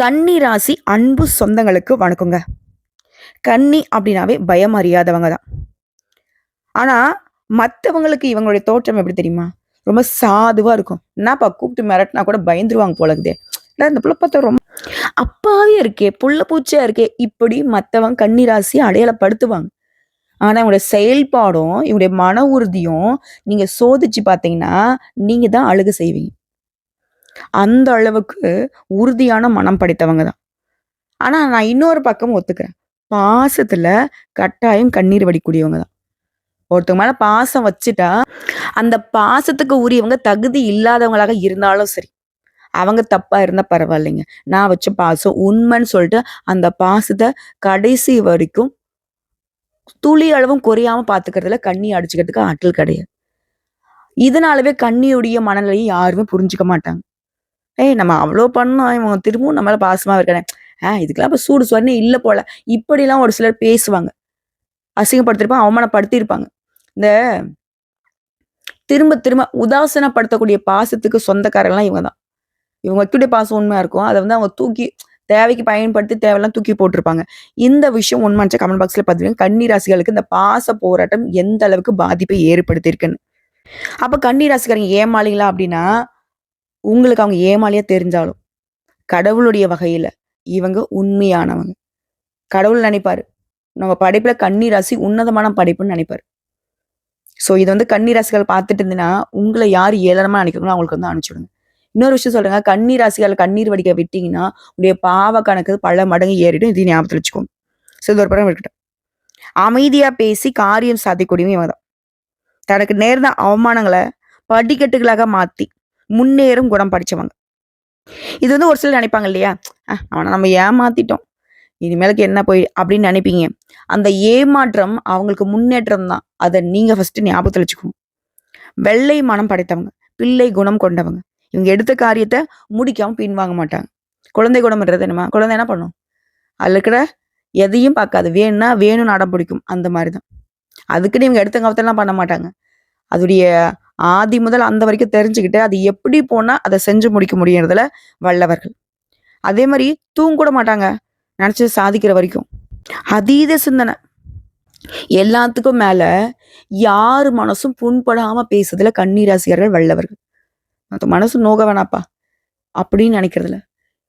கன்னி ராசி அன்பு சொந்தங்களுக்கு வணக்கங்க. கன்னி அப்படின்னாவே பயம் அறியாதவங்க தான். ஆனால் மற்றவங்களுக்கு இவங்களுடைய தோற்றம் எப்படி தெரியுமா? ரொம்ப சாதுவாக இருக்கும். என்னப்பா கூப்பிட்டு மிரட்டினா கூட பயந்துருவாங்க போலக்குதே. இல்லை இந்த பிள்ளை பார்த்தா ரொம்ப அப்பாவே இருக்கே புள்ள பூச்சியா இருக்கே இப்படி மற்றவங்க கன்னி ராசி அடையாளப்படுத்துவாங்க. ஆனால் இவங்களுடைய செயல்பாடும் இவங்களுடைய மன உறுதியும் நீங்கள் சோதிச்சு பார்த்தீங்கன்னா நீங்கள் தான் அழுக செய்வீங்க. அந்த அளவுக்கு உறுதியான மனம் படைத்தவங்க தான். ஆனா நான் இன்னொரு பக்கம் ஒத்துக்கிறேன். பாசத்துல கட்டாயம் கண்ணீர் வடிக்கூடியவங்க தான். ஒருத்தவங்க மேல பாசம் வச்சுட்டா அந்த பாசத்துக்கு உரியவங்க தகுதி இல்லாதவங்களாக இருந்தாலும் சரி அவங்க தப்பா இருந்தா பரவாயில்லைங்க. நான் வச்ச பாசம் உண்மைன்னு சொல்லிட்டு அந்த பாசத்தை கடைசி வரைக்கும் துளி அளவும் குறையாம பாத்துக்கிறதுல கண்ணி அடிச்சுக்கிறதுக்கு ஆற்றல் கிடையாது. இதனாலவே கண்ணியுடைய மனநிலையை யாருமே புரிஞ்சுக்க மாட்டாங்க. ஏய் நம்ம அவ்வளோ பண்ணோம் இவங்க திரும்பவும் நம்மளால பாசமாக இருக்கானே. ஆ இதுக்கெல்லாம் இப்போ சூடு சொன்னே இல்லை போல. இப்படிலாம் ஒரு சிலர் பேசுவாங்க. அசிங்கப்படுத்திருப்பாங்க அவமானப்படுத்தியிருப்பாங்க. இந்த திரும்ப திரும்ப உதாசனப்படுத்தக்கூடிய பாசத்துக்கு சொந்தக்காரங்களாம் இவங்க தான். இவங்க வைக்கக்கூடிய பாசம் உண்மையாக இருக்கும். அதை வந்து அவங்க தூக்கி தேவைக்கு பயன்படுத்தி தேவையெல்லாம் தூக்கி போட்டிருப்பாங்க. இந்த விஷயம் உண்மைச்சா கமெண்ட் பாக்ஸில் பார்த்துருங்க கன்னி ராசிகளுக்கு இந்த பாச போராட்டம் எந்த அளவுக்கு பாதிப்பை ஏற்படுத்தியிருக்குன்னு. அப்போ கன்னி ராசிக்காரங்க ஏமாளிங்களா அப்படின்னா உங்களுக்கு அவங்க ஏமாளியா தெரிஞ்சாலும் கடவுளுடைய வகையில இவங்க உண்மையானவங்க. கடவுள் நினைப்பாரு. நம்ம படைப்புல கண்ணீர் ராசி உன்னதமான படைப்புன்னு நினைப்பாரு. ஸோ இது வந்து கண்ணீர் ராசிகள் பார்த்துட்டு இருந்தீங்கன்னா உங்களை யார் ஏளனமா நினைக்கிறாங்களோ அவங்களுக்கு வந்து அனுப்பிச்சுடுங்க இன்னொரு விஷயம் சொல்றேங்க கண்ணீர் ராசிகள் கண்ணீர் வடிக்க விட்டீங்கன்னா உடைய பாவ கணக்கு பல மடங்கு ஏறிடும். இது ஞாபகத்தில் வச்சுக்கோங்க. ஸோ இது ஒரு படம் இருக்கட்டும். அமைதியா பேசி காரியம் சாதிக்கூடியவங்க இவங்க தான். தனக்கு நேர்ந்த அவமானங்களை படிக்கட்டுகளாக மாத்தி முன்னேறும் குணம் படித்தவங்க இது வந்து ஒரு சிலர் நினைப்பாங்க இல்லையா? அவனை நம்ம ஏமாத்திட்டோம். இனிமேலுக்கு என்ன போய் அப்படின்னு நினைப்பீங்க. அந்த ஏமாற்றம் அவங்களுக்கு முன்னேற்றம் தான். அதை நீங்கள் ஃபஸ்ட்டு ஞாபகத்தில் வச்சுக்கோங்க. வெள்ளை மனம் படைத்தவங்க பிள்ளை குணம் கொண்டவங்க. இவங்க எடுத்த காரியத்தை முடிக்காமல் பின்வாங்க மாட்டாங்க. குழந்தை குணம்ன்றது என்னமா? குழந்தை என்ன பண்ணும்? அதில் இருக்கிற எதையும் பார்க்காது. வேணும்னா வேணும்னு அடம் பிடிக்கும். அந்த மாதிரி தான். அதுக்குன்னு இவங்க எடுத்த காலத்தெல்லாம் பண்ண மாட்டாங்க. அதுடைய ஆதி முதல் அந்த வரைக்கும் தெரிஞ்சுக்கிட்டு அது எப்படி போனா அதை செஞ்சு முடிக்க முடியறதுல வல்லவர்கள். அதே மாதிரி தூங்கூட மாட்டாங்க. நினச்சி சாதிக்கிற வரைக்கும். அதீத சிந்தனை. எல்லாத்துக்கும் மேல யார் மனசும் புண்படாம பேசுறதுல கண்ணீராசியர்கள் வல்லவர்கள். அந்த மனசு நோக வேணாப்பா. அப்படின்னு நினைக்கிறதுல.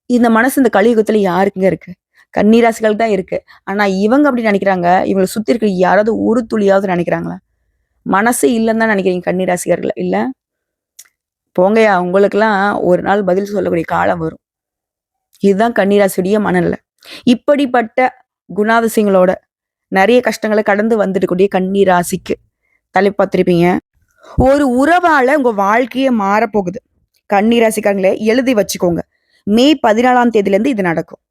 இந்த மனசு இந்த கலியுகத்துல யாருக்குங்க இருக்கு? கண்ணீராசிகள் தான் இருக்கு. ஆனா இவங்க அப்படி நினைக்கிறாங்க. இவங்களை சுத்தி இருக்க யாராவது ஒரு துளியாவது நினைக்கிறாங்களா? மனசு இல்லைன்னு தான் நினைக்கிறீங்க கண்ணீராசிகர்கள் இல்லை. போங்கயா உங்களுக்கெல்லாம் ஒரு நாள் பதில் சொல்லக்கூடிய காலம் வரும். இதுதான் கண்ணீராசியுடைய மனநிலை. இப்படிப்பட்ட குணாதிசயங்களோட நிறைய கஷ்டங்களை கடந்து வந்துட்டுக்கூடிய கண்ணீராசிக்கு தலைப்பு பார்த்துருப்பீங்க ஒரு உறவால உங்க வாழ்க்கையே மாறப்போகுது. கண்ணீராசிக்காரங்களே எழுதி வச்சுக்கோங்க. மே பதினாலாம் தேதியிலேருந்து இது நடக்கும்.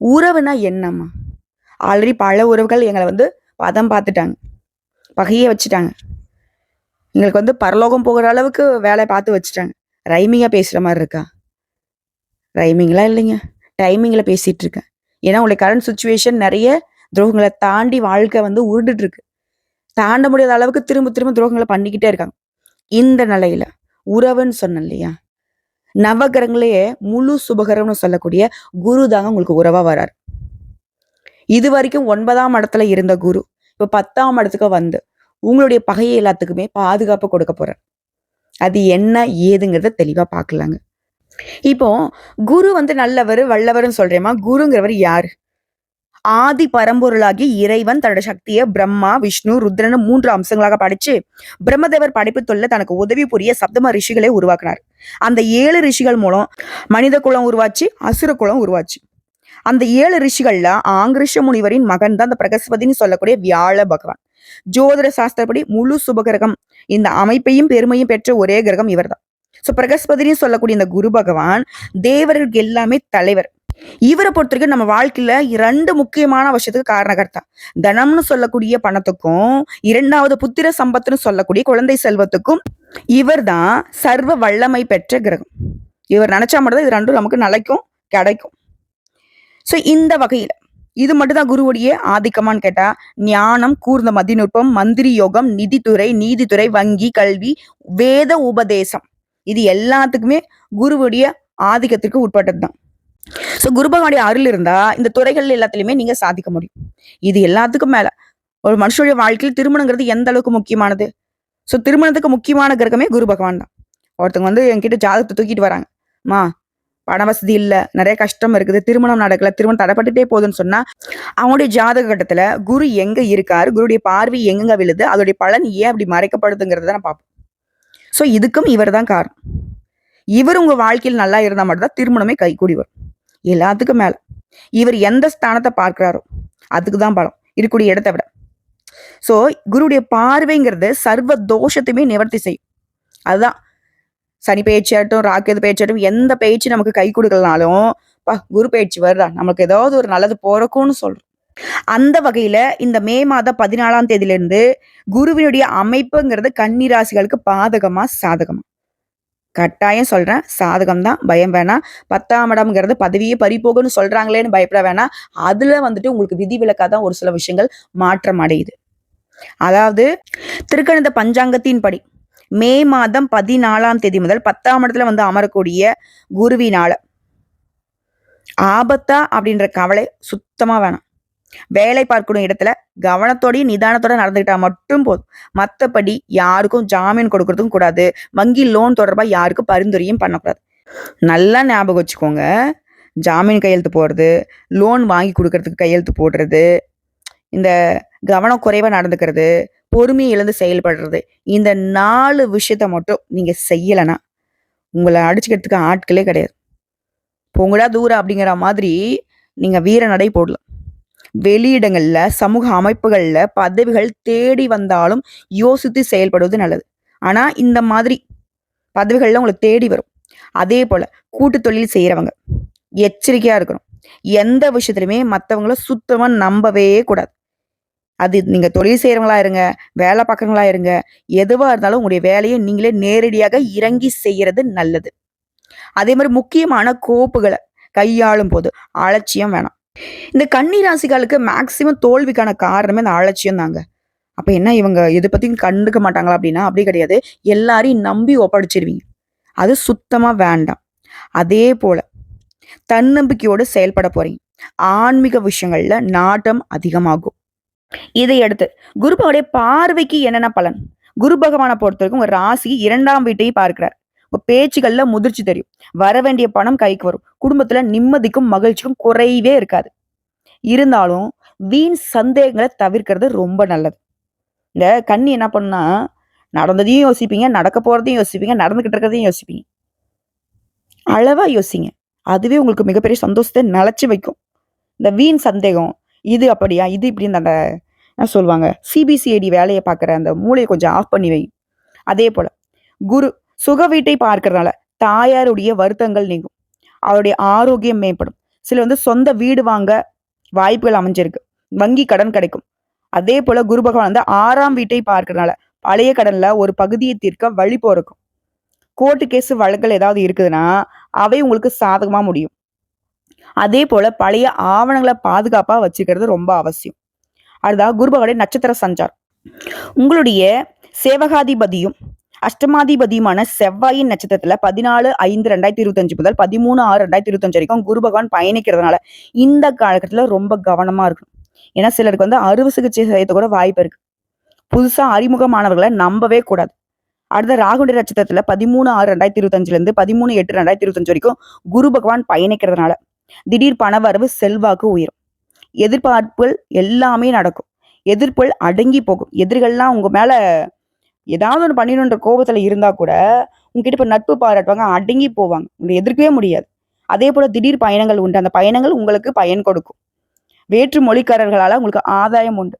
உறவுனா என்னம்மா? ஆல்ரெடி பல உறவுகள் எங்களை வந்து பதம் பார்த்துட்டாங்க. பகையே வச்சுட்டாங்க. எங்களுக்கு வந்து பரலோகம் போகிற அளவுக்கு வேலை பார்த்து வச்சுட்டாங்க. ரைமிங்காக பேசுகிற மாதிரி இருக்கா? ரைமிங்லாம் இல்லைங்க. டைமிங்கில் பேசிகிட்டு இருக்கேன். ஏன்னா உங்களுக்கு கரண்ட் சுச்சுவேஷன் நிறைய துரோகங்களை தாண்டி வாழ்க்கை வந்து உருண்டுட்டு இருக்கு தாண்ட முடியாத அளவுக்கு திரும்ப திரும்ப துரோகங்களை பண்ணிக்கிட்டே இருக்காங்க. இந்த நிலையில உறவுன்னு சொன்னேன் இல்லையா? நவகிரகங்களையே முழு சுபகரம்னு சொல்லக்கூடிய குரு தாங்க உங்களுக்கு உறவா வரார். இது வரைக்கும் ஒன்பதாம் இடத்துல இருந்த குரு. இப்ப பத்தாம் இடத்துக்கு வந்து உங்களுடைய பகையை எல்லாத்துக்குமே பாதுகாப்பு கொடுக்க போகிறார் அது என்ன ஏதுங்கிறத தெளிவா பார்க்கலாங்க இப்போ குரு வந்து நல்லவர் வல்லவர்னு சொல்றேமா குருங்கிறவர் யார்? ஆதி பரம்பொருளாகி இறைவன் தன்னோட சக்தியை பிரம்மா விஷ்ணு ருத்ரனு மூன்று அம்சங்களாக படிச்சு பிரம்மதேவர் படைப்பு தொல்ல தனக்கு உதவி புரிய சப்தம ரிஷிகளை உருவாக்குனார். அந்த ஏழு ரிஷிகள் மூலம் மனித குலம் உருவாச்சு அசுர குலம் உருவாச்சு. அந்த ஏழு ரிஷிகள்ல ஆங்கிருஷ முனிவரின் மகன் தான் அந்த பிரகஸ்பதின்னு சொல்லக்கூடிய வியாழ பகவான். ஜோதிட சாஸ்திரப்படி முழு சுபகிரகம். இந்த அமைப்பையும் பெருமையும் பெற்ற ஒரே கிரகம் இவர்தான். சோ பிரகஸ்பதினு சொல்லக்கூடிய இந்த குரு பகவான் தேவர்களுக்கு எல்லாமே தலைவர். இவரை பொறுத்த வரைக்கும் நம்ம வாழ்க்கையில இரண்டு முக்கியமான விஷயத்துக்கு காரணகர்த்தா. தனம்னு சொல்லக்கூடிய பணத்துக்கும் இரண்டாவது புத்திர சம்பத்துன்னு சொல்லக்கூடிய குழந்தை செல்வத்துக்கும் இவர்தான் சர்வ வல்லமை பெற்ற கிரகம். இவர் நினைச்சா மட்டும்தான் இது ரெண்டும் நமக்கு நிலைக்கும் கிடைக்கும். சோ இந்த வகையில இது மட்டும்தான் குருவுடைய ஆதிக்கமான்னு கேட்டா ஞானம் கூர்ந்த மதிநுட்பம் மந்திரி யோகம் நிதித்துறை நீதித்துறை வங்கி கல்வி வேத உபதேசம். இது எல்லாத்துக்குமே குருவுடைய ஆதிக்கத்திற்கு உட்பட்டது தான் ஸோ குரு பகவானுடைய அருள் இருந்தா இந்த துறைகள் எல்லாத்துலயுமே நீங்க சாதிக்க முடியும். இது எல்லாத்துக்கும் மேல. ஒரு மனுஷனுடைய வாழ்க்கையில் திருமணங்கிறது எந்த அளவுக்கு முக்கியமானது? ஸோ திருமணத்துக்கு முக்கியமான கிரகமே குரு பகவான் தான் ஒருத்தவங்க வந்து என்கிட்ட ஜாதகத்தை தூக்கிட்டு வராங்க. மா பண வசதி இல்லை நிறைய கஷ்டம் இருக்குது திருமணம் நடக்கல திருமணம் தடைப்பட்டுட்டே போகுதுன்னு சொன்னா அவங்களுடைய ஜாதக கட்டத்துல குரு எங்க இருக்காரு குருடைய பார்வை எங்கெங்க விழுது அதோடைய பலன் ஏன் அப்படி மறைக்கப்படுதுங்கிறத நான் பார்ப்போம். ஸோ இதுக்கும் இவர் தான் காரணம். இவர் உங்க வாழ்க்கையில் நல்லா இருந்தால் மட்டும்தான் திருமணமே கைகூடி வரும். எல்லாத்துக்கும் மேல. இவர் எந்த ஸ்தானத்தை பார்க்கிறாரோ அதுக்கு தான் பலம். இருக்கக்கூடிய இடத்தை விட. ஸோ குருடைய பார்வைங்கிறது சர்வ தோஷத்தையுமே நிவர்த்தி செய்யும். அதுதான். சனி பயிற்சியாகட்டும் ராக்கெது பயிற்சியாகட்டும் எந்த பயிற்சி நமக்கு கை கொடுக்கலனாலும் பா குரு பயிற்சி வருதா? நம்மளுக்கு ஏதாவது ஒரு நல்லது போறக்கும்னு சொல்றோம். அந்த வகையில இந்த மே மாதம் பதினாலாம் தேதியிலிருந்து குருவினுடைய அமைப்புங்கிறது கன்னிராசிகளுக்கு பாதகமா சாதகமா? கட்டாயம் சொல்றேன் சாதகம் தான் பயம் வேணாம். பத்தாம் இடம்ங்கிறது பதவியே பறிபோகும்னு சொல்றாங்களேன்னு பயப்பட வேணாம். அதுல வந்துட்டு உங்களுக்கு விதி தான் ஒரு சில விஷயங்கள் மாற்றம் அடையுது. அதாவது திருக்கணித பஞ்சாங்கத்தின் படி மே மாதம் பதினாலாம் தேதி முதல் பத்தாம் இடத்துல வந்து அமரக்கூடிய குருவினால. ஆபத்தா அப்படின்ற கவலை சுத்தமா வேணாம். வேலை பார்க்கணும் இடத்துல கவனத்தோடய நிதானத்தோட நடந்துக்கிட்டா மட்டும் போதும். மற்றபடி யாருக்கும் ஜாமீன் கொடுக்கறதும் கூடாது. வங்கி லோன் தொடர்பாக யாருக்கும் பரிந்துரையும் பண்ணக்கூடாது. நல்லா ஞாபகம் வச்சுக்கோங்க. ஜாமீன் கையெழுத்து போடுறது லோன் வாங்கி கொடுக்கறதுக்கு கையெழுத்து போடுறது இந்த கவனம் குறைவாக நடந்துக்கிறது பொறுமையை இழந்து செயல்படுறது. இந்த நாலு விஷயத்த மட்டும் நீங்கள் செய்யலைன்னா உங்களை அடிச்சுக்கிறதுக்கு ஆட்களே கிடையாது. பொங்கடா தூரம் அப்படிங்கிற மாதிரி நீங்கள் வீர நடை போடலாம். வெளியிடங்களில் சமூக அமைப்புகளில் பதவிகள் தேடி வந்தாலும் யோசித்து செயல்படுவது நல்லது. ஆனால் இந்த மாதிரி பதவிகளில் உங்களுக்கு தேடி வரும். அதே போல் கூட்டு தொழில் செய்கிறவங்க எச்சரிக்கையாக இருக்கணும். எந்த விஷயத்துலையுமே மற்றவங்கள சுத்தமாக நம்பவே கூடாது. அது நீங்கள் தொழில் செய்கிறவங்களா இருங்க வேலை பார்க்குறவங்களா இருங்க எதுவாக இருந்தாலும் உங்களுடைய வேலையை நீங்களே நேரடியாக இறங்கி செய்கிறது நல்லது. அதே மாதிரி முக்கியமான கோப்புகளை கையாளும் போது அலட்சியம் வேணாம். இந்த கன்னி ராசிகளுக்கு மேக்சிமம் தோல்விக்கான காரணமே இந்த அலட்சியம் தாங்க. அப்போ என்ன இவங்க எதை பற்றியும் கண்டுக்க மாட்டாங்களா அப்படின்னா அப்படி கிடையாது. எல்லாரையும் நம்பி ஒப்படைச்சிருவீங்க. அது சுத்தமாக வேண்டாம். அதே போல் தன்னம்பிக்கையோடு செயல்பட போகிறீங்க ஆன்மீக விஷயங்களில் நாட்டம் அதிகமாகும். இதையடுத்து குருபகனுடைய பார்வைக்கு என்னென்ன பலன்? குரு பகவானை பொறுத்த வரைக்கும் ஒரு ராசி இரண்டாம் வீட்டையும் பார்க்கிறார். உங்க பேச்சுகள்ல முதிர்ச்சி தெரியும். வர வேண்டிய பணம் கைக்கு வரும். குடும்பத்துல நிம்மதிக்கும் மகிழ்ச்சிக்கும் குறையவே இருக்காது. இருந்தாலும் வீண் சந்தேகங்களை தவிர்க்கிறது ரொம்ப நல்லது. இந்த கண்ணி என்ன பண்ணுனா நடந்ததையும் யோசிப்பீங்க நடக்க போறதையும் யோசிப்பீங்க நடந்துகிட்டு இருக்கிறதையும் யோசிப்பீங்க. அளவா யோசிங்க. அதுவே உங்களுக்கு மிகப்பெரிய சந்தோஷத்தை நிலச்சி வைக்கும். இந்த வீண் சந்தேகம் இது அப்படியா இது இப்படின்னு அந்த என்ன சொல்லுவாங்க சிபிசிஐடி வேலையை பார்க்குற அந்த மூளையை கொஞ்சம் ஆஃப் பண்ணி வை. அதே போல் குரு சுக வீட்டை பார்க்கறதுனால தாயாருடைய வருத்தங்கள் நீங்கும். அவருடைய ஆரோக்கியம் மேம்படும். சில வந்து சொந்த வீடு வாங்க வாய்ப்புகள் அமைஞ்சிருக்கு. வங்கி கடன் கிடைக்கும். அதே போல குரு பகவான் வந்து ஆறாம் வீட்டை பார்க்கறதுனால பழைய கடன்ல ஒரு பகுதியை தீர்க்க வழி போறக்கும். கோர்ட்டு கேஸ் வழக்குகள் ஏதாவது இருக்குதுன்னா அவை உங்களுக்கு சாதகமா முடியும். அதே போல பழைய ஆவணங்களை பாதுகாப்பா வச்சுக்கிறது ரொம்ப அவசியம். அடுத்தா குருபகடைய நட்சத்திர சஞ்சார் உங்களுடைய சேவகாதிபதியும் அஷ்டமாதிபதியுமான செவ்வாயின் நட்சத்திரத்துல பதினாலு ஐந்து ரெண்டாயிரத்தி இருபத்தஞ்சு முதல் பதிமூணு ஆறு ரெண்டாயிரத்தி இருபத்தஞ்சு வரைக்கும் குரு பகவான் பயணிக்கிறதுனால இந்த காலகட்டத்துல ரொம்ப கவனமா இருக்கணும். ஏன்னா சிலருக்கு வந்து அறுவை சிகிச்சை செய்யறது கூட வாய்ப்பு இருக்கு. புதுசா அறிமுகமானவர்களை நம்பவே கூடாது. அடுத்த ராகுடைய நட்சத்திரத்துல பதிமூணு ஆறு ரெண்டாயிரத்தி இருபத்தஞ்சுல இருந்து பதிமூணு எட்டு ரெண்டாயிரத்தி இருபத்தஞ்சு வரைக்கும் குரு பகவான் பயணிக்கிறதுனால திடீர் பணவரவு செல்வாக்கு உயரும். எதிர்பார்ப்புகள் எல்லாமே நடக்கும். எதிர்ப்புகள் அடங்கி போகும். எதிர்கள்லாம் உங்க மேல ஏதாவது ஒன்று பண்ணிடணுன்ற கோபத்துல இருந்தா கூட உங்ககிட்ட இப்போ நட்பு பாராட்டுவாங்க அடங்கி போவாங்க. உங்களை எதிர்க்கவே முடியாது. அதே போல திடீர் பயணங்கள் உண்டு. அந்த பயணங்கள் உங்களுக்கு பயன் கொடுக்கும். வேற்று மொழிக்காரர்களால உங்களுக்கு ஆதாயம் உண்டு.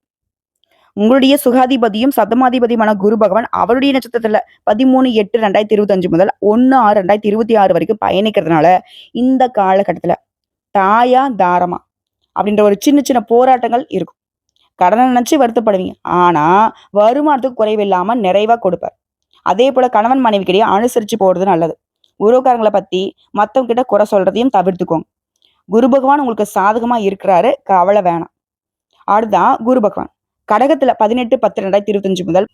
உங்களுடைய சுகாதிபதியும் சதமாதிபதியுமான குரு பகவான் அவருடைய நட்சத்திரத்துல பதிமூணு எட்டு ரெண்டாயிரத்தி இருபத்தஞ்சு முதல் ஒன்னு ஆறு ரெண்டாயிரத்தி இருபத்தி ஆறு வரைக்கும் பயணிக்கிறதுனால இந்த காலகட்டத்துல தாயா தாரமா அப்படின்ற ஒரு சின்ன சின்ன போராட்டங்கள் இருக்கும். கடனை நினச்சி வருத்தப்படுவீங்க. ஆனா வருமானத்துக்கு குறைவில்லாமல் நிறைவா கொடுப்பார். அதே போல கணவன் மனைவிக்கிடையே அனுசரித்து போகிறது நல்லது. உறவுக்காரங்களை பத்தி மத்தவங்க கிட்ட குறை சொல்றதையும் தவிர்த்துக்கோங்க. குரு பகவான் உங்களுக்கு சாதகமா இருக்கிறாரு. கவலை வேணாம். அடுதான் குரு பகவான். கடகத்தில் பதினெட்டு பத்து ரெண்டாயிரத்தி இருபத்தஞ்சு முதல்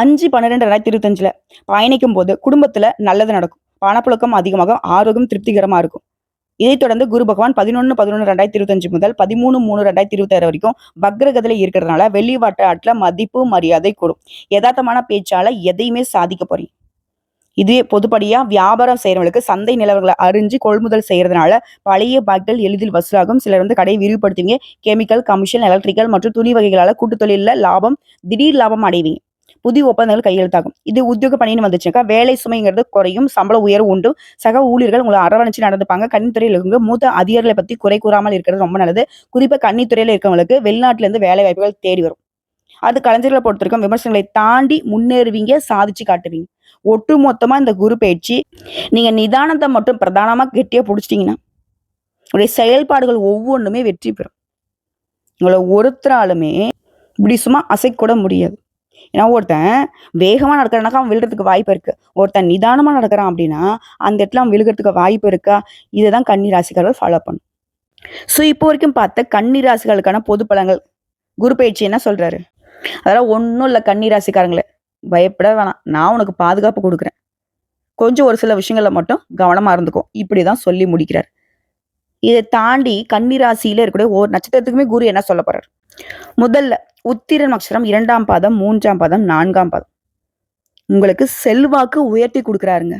அஞ்சு பன்னிரெண்டு ரெண்டாயிரத்தி இருபத்தஞ்சில் பயணிக்கும் போது குடும்பத்தில் நல்லது நடக்கும். பணப்புழக்கம் அதிகமாகும். ஆரோக்கியம் திருப்திகரமாக இருக்கும். இதைத் தொடர்ந்து குரு பகவான் பதினொன்று பதினொன்று ரெண்டாயிரத்தி இருபத்தஞ்சு முதல் பதிமூணு மூணு ரெண்டாயிரத்தி இருபத்தாறு வரைக்கும் வக்ரகதில இருக்கிறதுனால வெளி மதிப்பு மரியாதை கூடும். யதார்த்தமான பேச்சால எதையுமே சாதிக்க போறீங்க. இதே பொதுப்படியா வியாபாரம் செய்யறவங்களுக்கு சந்தை நிலவரங்களை அறிஞ்சு கொள்முதல் செய்யறதுனால பழைய பாக்கள் எளிதில் வசூலாகும். சிலர் வந்து கடையை விரிவுபடுத்துவீங்க. கெமிக்கல் கமிஷன் எலக்ட்ரிக்கல் மற்றும் துணி வகைகளால கூட்டு தொழிலில் லாபம் திடீர் லாபம் அடைவீங்க. புதிய ஒப்பந்தங்கள் கையெழுத்தாகும். இது உத்தியோக பணின்னு வந்துச்சுக்கா வேலை சுமைங்கிறது குறையும் சம்பள உயர்வு உண்டு. சக ஊழியர்கள் உங்களை அரவணைச்சு நடந்துப்பாங்க. கன்னித்துறையில் இருக்கவங்க மூத்த அதிகாரிகளை பத்தி குறை கூறாமல் இருக்கிறது ரொம்ப நல்லது. குறிப்பா கன்னித்துறையில இருக்கவங்களுக்கு வெளிநாட்டிலேருந்து வேலை வாய்ப்புகள் தேடி வரும். அது கலைஞர்களை பொறுத்திருக்கும். விமர்சனங்களை தாண்டி முன்னேறுவீங்க சாதிச்சு காட்டுவீங்க. ஒட்டு மொத்தமா இந்த குரு பயிற்சி நீங்க நிதானத்தை மட்டும் பிரதானமா கெட்டியா பிடிச்சிட்டீங்கன்னா உங்களுடைய செயல்பாடுகள் ஒவ்வொன்றுமே வெற்றி பெறும். உங்களை ஒருத்தராலுமே இப்படி சும்மா அசைக்கூட முடியாது. ஏன்னா ஒருத்தன் வேகமாக நடக்கிறனாக்கா அவன் விழுறதுக்கு வாய்ப்பு இருக்கு. ஒருத்தன் நிதானமாக நடக்கிறான் அப்படின்னா அந்த இடத்துல அவன் விழுகிறதுக்கு வாய்ப்பு இருக்கா? இதை தான் கன்னி ராசிக்காரர்கள் ஃபாலோ பண்ணும் ஸோ இப்போ வரைக்கும் பார்த்த கன்னி ராசிகளுக்கான பொது பலங்கள் குரு பயிற்சி என்ன சொல்றாரு? அதெல்லாம் ஒன்றும் இல்லை கன்னி ராசிக்காரங்களே. பயப்பட வேணாம். நான் உனக்கு பாதுகாப்பு கொடுக்குறேன். கொஞ்சம் ஒரு சில விஷயங்களில் மட்டும் கவனமாக இருந்துக்கும் இப்படி தான் சொல்லி முடிக்கிறார். இதை தாண்டி கன்னி ராசியில இருக்கக்கூடிய ஒரு நட்சத்திரத்துக்குமே குரு என்ன சொல்ல போறாரு? முதல்ல உத்திர அக்ஷரம் இரண்டாம் பாதம் மூன்றாம் பாதம் நான்காம் பாதம். உங்களுக்கு செல்வாக்கு உயர்த்தி கொடுக்குறாருங்க.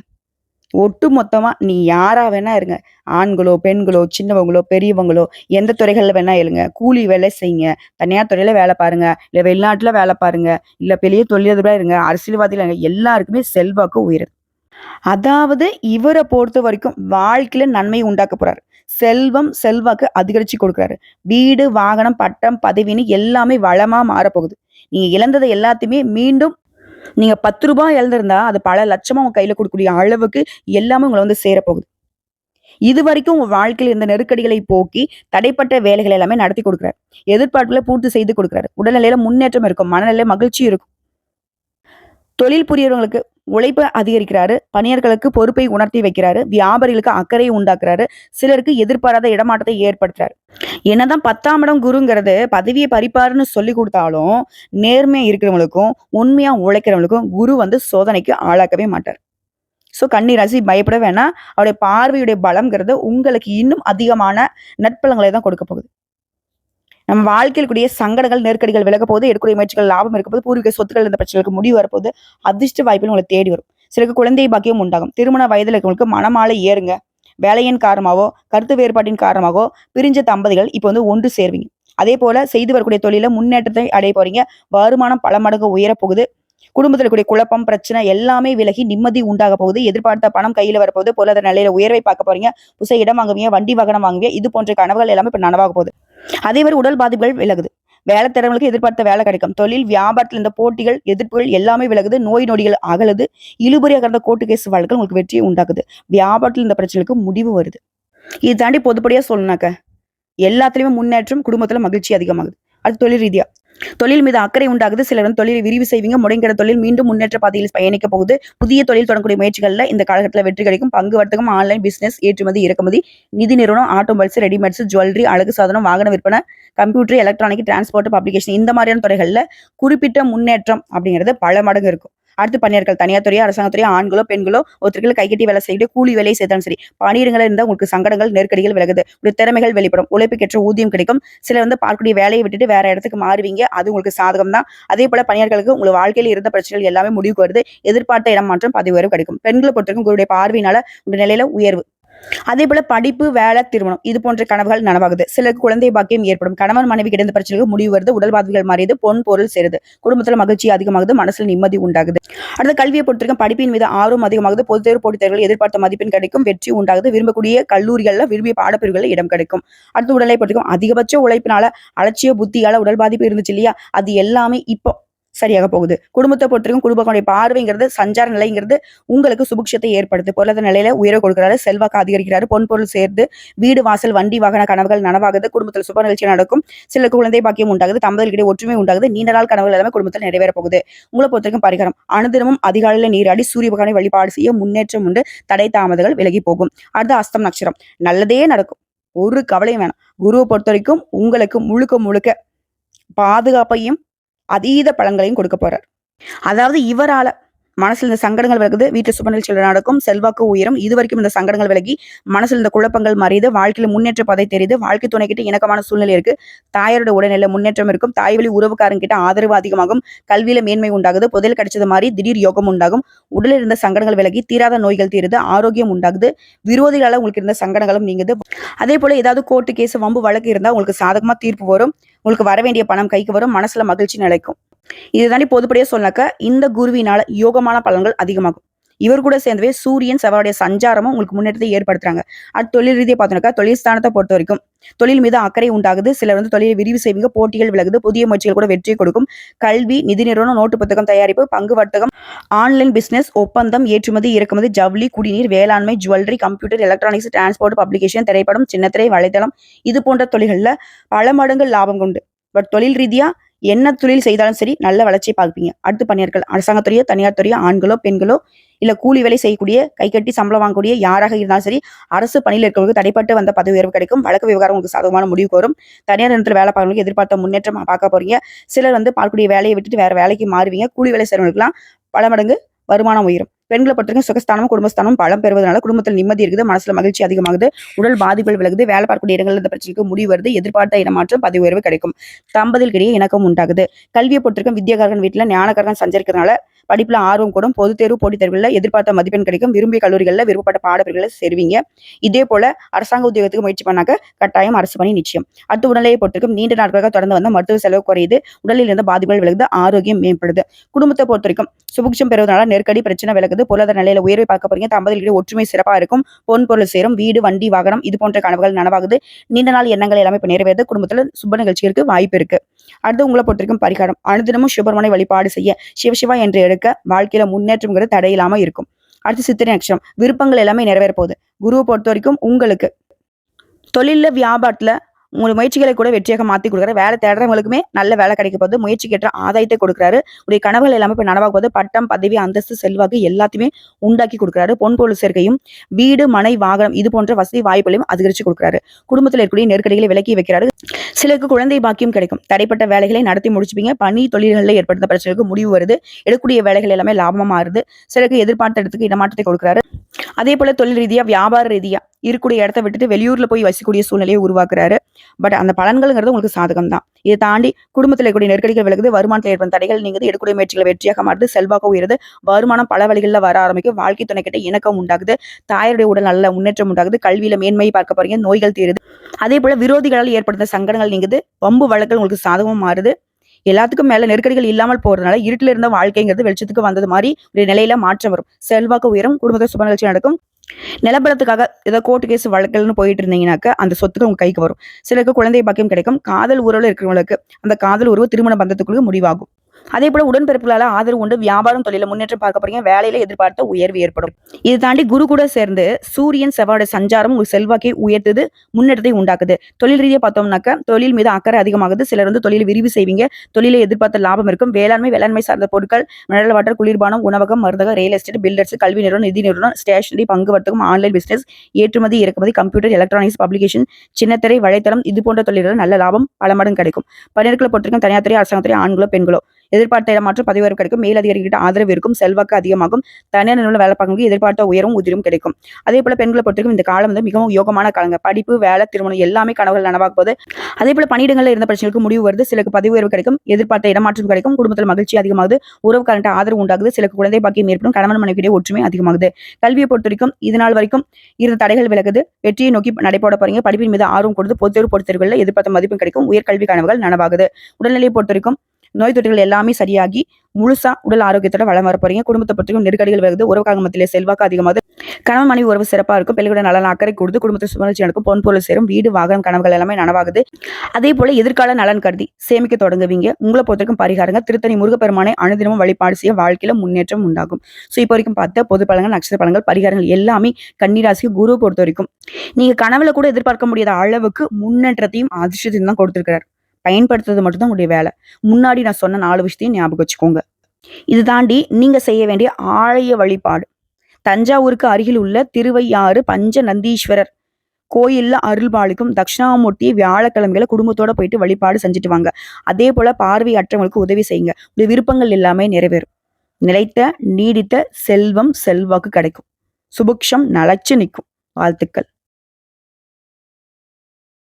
ஒட்டு மொத்தமா நீ யாரா வேணா இருங்க. ஆண்களோ பெண்களோ சின்னவங்களோ பெரியவங்களோ எந்த துறைகள்ல வேணா எழுங்க கூலி வேலை செய்யுங்க. தனியார் துறையில வேலை பாருங்க. இல்ல வெளிநாட்டுல வேலை பாருங்க. இல்ல பெரிய தொழிலதிபரா இருங்க. அரசியல்வாதிகள் இருங்க. எல்லாருக்குமே செல்வாக்கு உயருது. அதாவது இவரை பொறுத்த வரைக்கும் வாழ்க்கையில நன்மை உண்டாக்க போறாரு. செல்வம் செல்வாக்கு அதிகரிச்சு கொடுக்குறாரு. வீடு வாகனம் பட்டம் பதவின்னு எல்லாமே வளமா மாறப்போகுது. நீங்க இழந்ததை எல்லாத்தையுமே மீண்டும் நீங்க பத்து ரூபாய் இழந்திருந்தா அது பல லட்சமா உங்க கையில கொடுக்கக்கூடிய அளவுக்கு எல்லாமே உங்களை வந்து சேரப்போகுது. இது வரைக்கும் உங்க வாழ்க்கையில் இருந்த நெருக்கடிகளை போக்கி தடைப்பட்ட வேலைகள் எல்லாமே நடத்தி கொடுக்குறாரு. எதிர்பார்ப்புல பூர்த்தி செய்து கொடுக்குறாரு. உடல்நிலையில முன்னேற்றம் இருக்கும். மனநிலை மகிழ்ச்சி இருக்கும். தொழில் புரியவங்களுக்கு உழைப்பை அதிகரிக்கிறாரு பணியர்களுக்கு பொறுப்பை உணர்த்தி வைக்கிறாரு வியாபாரிகளுக்கு அக்கறையை உண்டாக்குறாரு சிலருக்கு எதிர்பாராத இடமாற்றத்தை ஏற்படுத்துறாரு. என்னதான் பத்தாம் இடம் குருங்கிறது பதவியை பறிப்பாருன்னு சொல்லி கொடுத்தாலும் நேர்மையா இருக்கிறவங்களுக்கும் உண்மையா உழைக்கிறவங்களுக்கும் குரு வந்து சோதனைக்கு ஆளாக்கவே மாட்டார். ஸோ கன்னி ராசி பயப்பட வேணாம். அவருடைய பார்வையுடைய பலம்ங்கிறது உங்களுக்கு இன்னும் அதிகமான நட்பலங்களை தான் கொடுக்க போகுது. நம்ம வாழ்க்கையில் கூடிய சங்கடங்கள் நெருக்கடிகள் விலக போது எடுக்கூடிய முயற்சிகள் லாபம் இருக்க போது பூர்வீக சொத்துக்கள் இந்த பிரச்சனைகளுக்கு முடிவு வரப்போது அதிர்ஷ்ட வாய்ப்பில் உங்களை தேடி வரும். சிலருக்கு குழந்தை பாக்கியம் உண்டாகும். திருமண வயதில் இருக்கவங்களுக்கு மனமாலை ஏறுங்க. வேலையின் காரணமாகவோ கருத்து வேறுபாட்டின் காரணமாகவோ பிரிஞ்ச தம்பதிகள் இப்போ வந்து ஒன்று சேர்வீங்க. அதே போல செய்து வரக்கூடிய தொழில முன்னேற்றத்தை அடைய போறீங்க. வருமானம் பல மடங்கு உயரப் போகுது குடும்பத்தில் இருக்கக்கூடிய குழப்பம் பிரச்சனை எல்லாமே விலகி நிம்மதி உண்டாக போகுது. எதிர்பார்த்த பணம் கையில வரப்போகுது. பொருளாதார நிலையில உயர்வை பார்க்க போறீங்க. புதுசாக இடம் வாங்குவீங்க வண்டி வாகனம் வாங்குவீங்க. இது போன்ற கனவுகள் எல்லாமே இப்போ நனவாக போகுது. அதே மாதிரி உடல் பாதிப்புகள் விலகுது. வேலை திறமைகளுக்கு எதிர்பார்த்த வேலை கிடைக்கும். தொழில் வியாபாரத்தில் இந்த போட்டிகள் எதிர்ப்புகள் எல்லாமே விலகுது. நோய் நொடிகள் அகலுது. இழுபறியாக இருந்த கோர்ட்டு கேஸ் வழக்கு உங்களுக்கு வெற்றியை உண்டாக்குது. வியாபாரத்தில் இந்த பிரச்சனைக்கு முடிவு வருது. இது தாண்டி பொதுப்படியா சொல்லணாக்க எல்லாத்துலயுமே முன்னேற்றம் குடும்பத்துல மகிழ்ச்சி அதிகமாகுது. அது தொழில் ரீதியா. தொழில் மீது அக்கறை உண்டாகுது. சிலர் வந்து தொழிலை விரிவு செய்வீங்க. முடங்கிற தொழில் மீண்டும் முன்னேற்ற பாதையில் பயணிக்க போகுது. புதிய தொழில் தொடங்கக்கூடிய முயற்சிகளில் இந்த காலகட்டத்தில் வெற்றி கிடைக்கும். பங்கு வர்த்தகம் ஆன்லைன் பிசினஸ் ஏற்றுமதி இறக்குமதி நிதி நிறுவனம் ஆட்டோமொபைல்ஸ் ரெடிமேட்ஸ் ஜுவல்லரி அழகு சாதனம் வாகன விற்பனை கம்ப்யூட்டர் எலக்ட்ரானிக் டிரான்ஸ்போர்ட் பப்ளிகேஷன் இந்த மாதிரியான துறைகளில் குறிப்பிட்ட முன்னேற்றம் அப்படிங்கிறது பல மடங்கு இருக்கும். அடுத்து பணியாளர்கள் தனியார் துறையோ அரசாங்கத்துறையோ ஆண்களோ பெண்களோ ஒருத்தர்கள் கைகட்டி வேலை செய்யக்கூடிய கூலி வேலை செய்தாலும் சரி பணியிடங்கள் இருந்தால் உங்களுக்கு சங்கடங்கள் நெருக்கடிகள் விலகுது. உங்களுடைய திறமைகள் வெளிப்படும். உழைப்புக்கேற்ற ஊதியம் கிடைக்கும். சிலர் வந்து பார்க்கக்கூடிய வேலையை விட்டுட்டு வேற இடத்துக்கு மாறுவீங்க. அது உங்களுக்கு சாதகம் தான். அதே போல பணியாளர்களுக்கு உங்கள் வாழ்க்கையில் இருந்த பிரச்சனைகள் எல்லாமே முடிவுக்கு வருது. எதிர்பார்த்த இடம் மாற்றம் பதவி உயர்வு கிடைக்கும். பெண்களை பொறுத்தவரைக்கும் உங்களுடைய பார்வையினால உங்களுடைய நிலையில உயர்வு. அதே போல படிப்பு வேலை திருமணம். இது போன்ற கனவுகள் நனவாகுது. சிலருக்கு குழந்தை பாக்கியம் ஏற்படும். கணவன் மனைவி கிடந்த பிரச்சனைகளுக்கு முடிவு வருது. உடல் பாதிப்புகள் மாறியது. பொன் பொருள் சேருது. குடும்பத்தில் மகிழ்ச்சி அதிகமாகுது. மனசில் நிம்மதி உண்டாகுது. அடுத்த கல்வியை பொறுத்தவரைக்கும் படிப்பின் மீது ஆர்வம் அதிகமாகுது. பொது தேர்வு போட்டித் தேர்வுகள் எதிர்பார்த்த மதிப்பெண் கிடைக்கும். வெற்றி உண்டாகுது. விரும்பக்கூடிய கல்லூரிகள்ல விரும்பிய பாடப்பிரிவுகளில் இடம் கிடைக்கும். அடுத்து உடலை பொறுத்தவரைக்கும் அதிகபட்ச உழைப்பினால அலட்சிய புத்தியால உடல் பாதிப்பு இருந்துச்சு இல்லையா? அது எல்லாமே இப்போ சரியாக போகுது. குடும்பத்தை பொறுத்தவரைக்கும் குடும்பத்தோடைய பார்வைங்கிறது சஞ்சார நிலைங்கிறது உங்களுக்கு சுபிக்ஷத்தை ஏற்படுத்து பொருளாதார நிலையில உயர கொடுக்கிறாரு செல்வாக்கு அதிகரிக்கிறாரு பொன் பொருள் சேர்ந்து வீடு வாசல் வண்டி வாகன கனவுகள் நனவாகுது. குடும்பத்தில் சுப நிகழ்ச்சி நடக்கும். சில குழந்தை பாக்கியம் உண்டாகுது. தம்பதிகளிடையே ஒற்றுமை உண்டாகுது. நீண்ட நாள் கனவுகள் எல்லாமே குடும்பத்தில் நிறைவேற போகுது. உங்களை பொறுத்தவரைக்கும் பரிகாரம். அனுதினமும் அதிகாலையில நீராடி சூரிய பகவானை வழிபாடு செய்ய முன்னேற்றம் உண்டு. தடை தாமதங்கள் விலகி போகும். அடுத்து அஸ்தம் நட்சத்திரம். நல்லதே நடக்கும். ஒரு கவலையும் வேணாம். குருவை பொறுத்த வரைக்கும் உங்களுக்கு முழுக்க முழுக்க பாதுகாப்பையும் அதீத பலன்களையும் கொடுக்க போறார். அதாவது இவரால மனசில் இந்த சங்கடங்கள் விலகுது வீட்டு சுப நடக்கும் செல்வாக்கு உயரும். இது வரைக்கும் இந்த சங்கடங்கள் விலகி மனசில் இந்த குழப்பங்கள் மறையுது வாழ்க்கையில் முன்னேற்ற பாதை தெரியுது வாழ்க்கை துணைக்கிட்ட இணக்கமான சூழ்நிலை இருக்கு. தாயாரோட உடல்நிலை முன்னேற்றம் இருக்கும் தாய் வழி உறவுக்காரங்க கிட்ட ஆதரவு அதிகமாகும் கல்வியில மேன்மை உண்டாகுது புதையல் கிடைச்சது மாதிரி திடீர் யோகம் உண்டாகும். உடலில் இருந்த சங்கடங்கள் விலகி தீராத நோய்கள் தீருது ஆரோக்கியம் உண்டாகுது விரோதிகளால் உங்களுக்கு இருந்த சங்கடங்களும் நீங்குது. அதே போல ஏதாவது கோர்ட்டு கேஸ் வம்பு வழக்கு இருந்தால் உங்களுக்கு சாதகமாக தீர்ப்பு வரும் உங்களுக்கு வர வேண்டிய பணம் கைக்கு வரும் மனசுல மகிழ்ச்சி நிலைக்கும். இது பொதுப்படியாக சொன்னாக்க இந்த குருவினால யோகமான பலன்கள் அதிகமாகும். இவர் கூட சேர்ந்தவே சூரியன் செவ்வாயுடைய சஞ்சாரமும் உங்களுக்கு முன்னேற்றத்தை ஏற்படுத்துறாங்க. அது தொழில் ரீதியை பார்த்தோம்னாக்கா தொழில் ஸ்தானத்தை பொறுத்த வரைக்கும் தொழில் மீது அக்கறை உண்டாகுது. சிலர் வந்து தொழிலை விரிவு செய்வீங்க போட்டிகள் விலகுது புதிய முயற்சிகள் கூட வெற்றியை கொடுக்கும். கல்வி நிதி நிறுவனம் நோட்டு புத்தகம் தயாரிப்பு பங்கு வர்த்தகம் ஆன்லைன் பிசினஸ் ஒப்பந்தம் ஏற்றுமதி இறக்குமதி ஜவுளி குடிநீர் வேளாண்மை jewellery computer electronics transport publication திரைப்படம் சின்னத்திரை வலைத்தளம் இது போன்ற தொழில்களில் பல மடங்கு லாபம் கொண்டு பட் தொழில் ரீதியாக என்ன தொழில் செய்தாலும் சரி நல்ல வளர்ச்சியை பார்ப்பீங்க. அடுத்து பணியாட்கள் அரசாங்கத்துறையோ தனியார் துறையோ ஆண்களோ பெண்களோ இல்ல கூலி வேலை செய்யக்கூடிய கை கட்டி சம்பளம் வாங்கக்கூடிய யாராக இருந்தாலும் சரி அரசு பணியில் இருக்கிறவங்களுக்கு தடைப்பட்டு வந்த பதவி உயர்வு கிடைக்கும். வழக்கு விவகாரம் உங்களுக்கு சாதகமான முடிவுக்கு வரும் தனியார் நிலத்தில் வேலை பார்க்கறவங்களுக்கு எதிர்பார்த்த முன்னேற்றம் பார்க்க போறீங்க. சிலர் வந்து பார்க்கக்கூடிய வேலையை விட்டுட்டு வேற வேலைக்கு மாறுவீங்க. கூலி வேலை செய்யறவங்களுக்குலாம் பல மடங்கு வருமானம் உயரும். பெண்களை பொறுத்தவரைக்கும் சுகஸ்தானமும் குடும்பஸ்தானம் பலம் பெறுவதனால குடும்பத்தில் நிம்மதி இருக்குது மனசுல மகிழ்ச்சி அதிகமாகுது உடல் பாதிப்புகள் விலகுது வேலை பார்க்கக்கூடிய இடங்கள் இந்த பிரச்சனைக்கு முடிவு வருது எதிர்பார்த்த இடமாற்றம் பதவி உயர்வு கிடைக்கும். தம்பதிகளுக்கிடையே இணக்கம் உண்டாகுது. கல்வியை பொறுத்திருக்கும் வித்யாகாரன் வீட்டுல ஞானகாரன் சஞ்சரிக்கிறதுனால படிப்புல ஆர்வம் கூடும். பொது தேர்வு போட்டித் தேர்வுகளில் எதிர்பார்த்த மதிப்பெண் கிடைக்கும். விரும்பிய கல்லூரிகளில் விருப்பப்பட்ட பாடப்பிரிவுகளை சேருவீங்க. இதே போல அரசாங்க உத்தியோகத்துக்கு முயற்சி பண்ணாக்க கட்டாயம் அரசு பணி நிச்சயம். அடுத்த உடல்நிலையை பொறுத்திருக்கும் நீண்ட நாட்களாக தொடர்ந்து வந்த மருத்துவ செலவு குறையுது. உடலில் இருந்த பாதிப்புகள் விலகுது. ஆரோக்கியம் மேம்படுது. குடும்பத்தை பொறுத்த வரைக்கும் சுபிக்ஷம் பெறுவதனால நெருக்கடி பிரச்சனை விலகுது. பொருளாதார நிலையில உயர்வை பார்க்க போறீங்க. தம்பதிகளிடையே ஒற்றுமை சிறப்பா இருக்கும். பொன் பொருள் சேரும். வீடு வண்டி வாகனம் இது போன்ற கனவுகள் நனவாகுது. நீண்ட நாள் எண்ணங்கள் எல்லாமே இப்போ நிறைவேறுது. குடும்பத்துல சுப நிகழ்ச்சிகளுக்கு வாய்ப்பு இருக்கு. அடுத்து உங்களை பொறுத்த வரைக்கும் பரிகாரம். அனுதினமும் சுபர்மனை வழிபாடு செய்ய சிவசிவா என்று எடுக்க வாழ்க்கையில முன்னேற்றம்ங்கிறது தடையில்லாம இருக்கும். அடுத்து சித்திரை நட்சத்திரம். விருப்பங்கள் எல்லாமே நிறைவேற போகுது. குருவை பொறுத்த வரைக்கும் உங்களுக்கு தொழில வியாபாரத்துல உங்களுடைய முயற்சிகளை கூட வெற்றியாக மாற்றி கொடுக்குறாரு. வேலை தேடுறவங்களுக்குமே நல்ல வேலை கிடைக்க போகுது. முயற்சிக்கு ஏற்ற ஆதாயத்தை கொடுக்குறாரு. உடைய கனவுகள் எல்லாமே இப்போ நனவாக போது பட்டம் பதவி அந்தஸ்து செல்வாக்கு எல்லாத்தையுமே உண்டாக்கி கொடுக்குறாரு. பொன் பொருள் சேர்க்கையும் வீடு மனை வாகனம் இது போன்ற வசதி வாய்ப்புகளையும் அதிகரித்து கொடுக்குறாரு. குடும்பத்தில் இருக்கக்கூடிய நெருக்கடிகளை விலக்கி வைக்கிறாரு. சிலருக்கு குழந்தை பாக்கியம் கிடைக்கும். தடைப்பட்ட வேலைகளை நடத்தி முடிச்சுப்பீங்க. பணி தொழில்களில் ஏற்படுத்த பிரச்சனைகளுக்கு முடிவு வருது. எடுக்கக்கூடிய வேலைகள் எல்லாமே லாபமாக மாறுது. சிலருக்கு எதிர்பார்த்த இடத்துக்கு இடமாற்றத்தை கொடுக்குறாரு. அதே போல தொழில் ரீதியா வியாபார ரீதியா இருக்கக்கூடிய இடத்த விட்டுட்டு வெளியூர்ல போய் வசிக்கக்கூடிய சூழ்நிலையை உருவாக்குறாரு. பட் அந்த பலன்கள்ங்கிறது உங்களுக்கு சாதகம் தான் இதை தாண்டி குடும்பத்தில் இருக்கக்கூடிய நெருக்கடிகள் விலகுது வருமானத்தில் ஏற்படும் தடைகள் நீங்குது எடுக்கக்கூடிய முயற்சிகளை வெற்றியாக மாறுது செல்வாக்கு உயருது வருமானம் பல வழிகளில் வர ஆரம்பிக்கும் வாழ்க்கை துணை கிட்ட இணக்கம் உண்டாகுது தாயருடைய உடல் நல்ல முன்னேற்றம் உண்டாகுது கல்வியில மேன்மை பார்க்க போறீங்க நோய்கள் தீருது. அதே போல விரோதிகளால் ஏற்படுத்த சங்கடங்கள் நீங்குது வம்பு வழக்குகள் உங்களுக்கு சாதகமும் மாறுது. எல்லாத்துக்கும் மேல நெருக்கடிகள் இல்லாமல் போறதுனால இருட்டில் இருந்த வாழ்க்கைங்கிறது வெளிச்சத்துக்கு வந்தது மாதிரி ஒரு நிலையில மாற்றம் வரும். செல்வாக்கு உயரும் குடும்பத்தை சுப நிகழ்ச்சி நடக்கும். நிலப்பலத்துக்காக ஏதோ கோர்ட்டு கேஸ் வழக்குன்னு போயிட்டு இருந்தீங்கன்னாக்க அந்த சொத்துக்கு உங்க கைக்கு வரும். சிலருக்கு குழந்தை பாக்கியம் கிடைக்கும். காதல் உறவுல இருக்கிறவங்களுக்கு அந்த காதல் உறவு திருமண பந்தத்துக்குள்ள முடிவாகும். அதே போல உடன்பிறப்புகளால் ஆதரவு உண்டு வியாபாரம் தொழில முன்னேற்றம் பார்க்க போறீங்க வேலையில எதிர்பார்த்த உயர்வு ஏற்படும். இது தாண்டி குரு கூட சேர்ந்து சூரியன் செவ்வாயோட சஞ்சாரம் உங்கள் செல்வாக்கை உயர்த்துது முன்னேற்றத்தை உண்டாக்குது. தொழில் ரீதியாக பார்த்தோம்னாக்க தொழில் மீது அக்கறை அதிகமாகுது. சிலர் வந்து தொழில் விரிவு செய்வீங்க தொழிலை எதிர்பார்த்த லாபம் இருக்கும். வேளாண்மை வேளாண்மை சார்ந்த பொருட்கள் மினரல் வாட்டர் குளிர்பானம் உணவகம் மருந்தகம் ரியல் எஸ்டேட் பில்டர்ஸ் கல்வி நிறுவனம் நிதி நிறுவனம் ஸ்டேஷனரி பங்கு வர்த்தகம் ஆன்லைன் பிசினஸ் ஏற்றுமதி இறக்குமதி கம்ப்யூட்டர் எலக்ட்ரானிக்ஸ் பப்ளிகேஷன் சின்னத்திரை வலைத்தளம் இது போன்ற தொழில்கள் நல்ல லாபம் பல மடங்கு கிடைக்கும். பணியாட்களை பொறுத்திருக்கும் தனியார் துறை அரசாங்கத்துறை ஆண்களோ பெண்களோ எதிர்பார்த்த இடமாற்றம் பதவி கிடைக்கும். மேலதிகாரிகிட்ட ஆதரவு இருக்கும். செல்வாக்கு அதிகமாகும். தனியார் நிறுவனம் வேலை பார்க்கறவங்களுக்கு எதிர்பார்த்த உயரும் உதிரும் கிடைக்கும். அதே போல பெண்களை பொறுத்தவரைக்கும் இந்த காலம் வந்து மிகவும் யோகமான காலங்க. படிப்பு வேலை திருமணம் எல்லாமே கனவுகள் நனவாக போது அதே போல பணியிடங்களில் இருந்த பிரச்சனைகளுக்கு முடிவு வருது. சிலருக்கு பதவி உயர்வு கிடைக்கும். எதிர்பார்த்த இடமாற்றம் கிடைக்கும். குடும்பத்தில் மகிழ்ச்சி அதிகமாகுது. உறவுக்காரன்ட்ட ஆதரவு உண்டாகுது. சிலருக்கு குழந்தை பாக்கியம் ஏற்படும். கணவன் மனைவியிடையே ஒற்றுமை அதிகமாகுது. கல்வியை பொறுத்த வரைக்கும் இது நாள் வரைக்கும் இருந்த தடைகள் விலகுது. வெற்றியை நோக்கி நடைபோட போறீங்க. படிப்பின் மீது ஆர்வம் கொடுத்து பொது பொறுத்தவர்களில் எதிர்பார்த்த மதிப்பும் கிடைக்கும். உயர்கல்வி கனவுகள் நனவாகுது. உடல்நிலையை பொறுத்த வரைக்கும் நோய் தொற்றுகள் எல்லாமே சரியாகி முழுசா உடல் ஆரோக்கியத்தோட வளம் வர போறீங்க. குடும்பத்தை பற்றியும் நெருக்கடிகள் வருது. உறவுக்காக மத்தியிலே செல்வாக்கு அதிகமாக கணவன் மனைவி உறவு சிறப்பா இருக்கும். பிள்ளைகளோட நலன் அக்கறை கொடுத்து குடும்பத்தை சுமர்ச்சி நடக்கும். பொன் பொருள் சேரும். வீடு வாகனம் கனவுகள் எல்லாமே நனவாகுது. அதே போல எதிர்கால நலன் கருதி சேமிக்க தொடங்குவீங்க. உங்களை பொறுத்தவரைக்கும் பரிகாரங்க. திருத்தணி முருகப்பெருமானை அனுதினமும் வழிபாடு செய்ய வாழ்க்கையில முன்னேற்றம் உண்டாகும். ஸோ இப்போ வரைக்கும் பார்த்த பொது பழங்கள் நட்சத்திர பழங்கள் பரிகாரங்கள் எல்லாமே கன்னிராசிக்கு குரு பொறுத்த வரைக்கும். நீங்க கனவுல கூட எதிர்பார்க்க முடியாத அளவுக்கு முன்னேற்றத்தையும் அதிர்ஷ்டத்தையும் தான் கொடுத்திருக்கிறார். பயன்படுத்துறது மட்டும்தான் உங்களுடைய வேலை. முன்னாடி நான் சொன்ன நாலு விஷயத்தையும் ஞாபகம் வச்சுக்கோங்க. இது தாண்டி நீங்க செய்ய வேண்டிய ஆலய வழிபாடு. தஞ்சாவூருக்கு அருகில் உள்ள திருவையாறு பஞ்ச நந்தீஸ்வரர் கோயில்ல அருள்பாளிக்கும் தட்சிணாமூர்த்தியை வியாழக்கிழமைகளை குடும்பத்தோட போயிட்டு வழிபாடு செஞ்சுட்டு வாங்க. அதே போல பார்வையற்றவங்களுக்கு உதவி செய்யுங்க. உங்களுடைய விருப்பங்கள் எல்லாமே நிறைவேறும். நிலைத்த நீடித்த செல்வம் செல்வாக்கு கிடைக்கும். சுபுக்ஷம் நலச்சு நிற்கும். வாழ்த்துக்கள்.